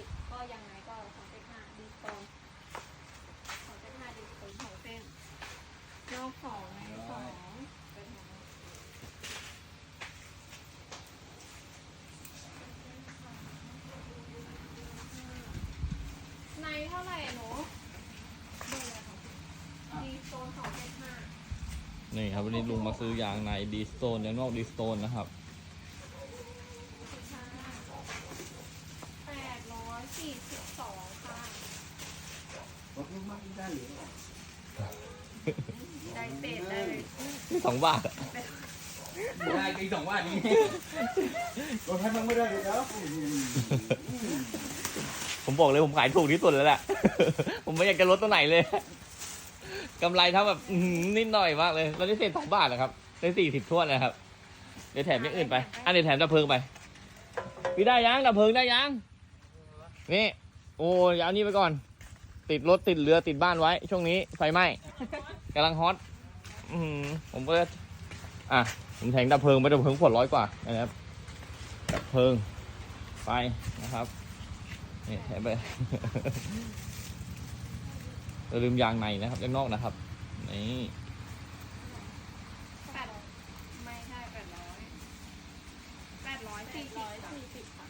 ิบก็ยังไงก็ของเส้นห้าดีตรงของเส้นห้าดีตรงของเส้นยกสองไงสองป็นในเท่าไหร่หนูดูเลยค่ะดีโซนสองเจ็ห้านี่ครับวันนี้ลุงมาซื้อยางในดีสโตนยางนอกดีสโตนนะครับ 42 ค่ะ บอกยังไม่ได้หรอได้เศษได้เลยสองบาทอะได้กินสองบาทนี้รถให้มันไม่ได้เลยแล้วผมบอกเลยผมขายถูกที่สุดแล้วแหละ ผมไม่อยากจะลดตัวไหนเลยกำไรเท่าแบบนิดหน่อยมากเลยตอนได้เศษสองบาทนะครับได้สี่สิบชั่วนะครับ เดี๋ยวแถมอย่งอื่นไป อันเดี๋ยวแถมดับเพลิงไปพี่ได้ยังดับเพลิงได้ยัง นี่โอ้ยเอานี่ไปก่อน ติดรถติดเรือติดบ้านไว้ ช่วงนี้ไฟไหม้กำลังฮอตอื้อหือผมก็เลยอะผมแทงดับเพลิงไปดับเพลิงขวดร้อยกว่านะครับดับเพลิงไปนะครับนี่แถมไปอย่าลืมยางในนะครับยางนอกนะครับนี่แปดไม่ใช่แปดร้อยแปดร้อยสี่สิบค่ะ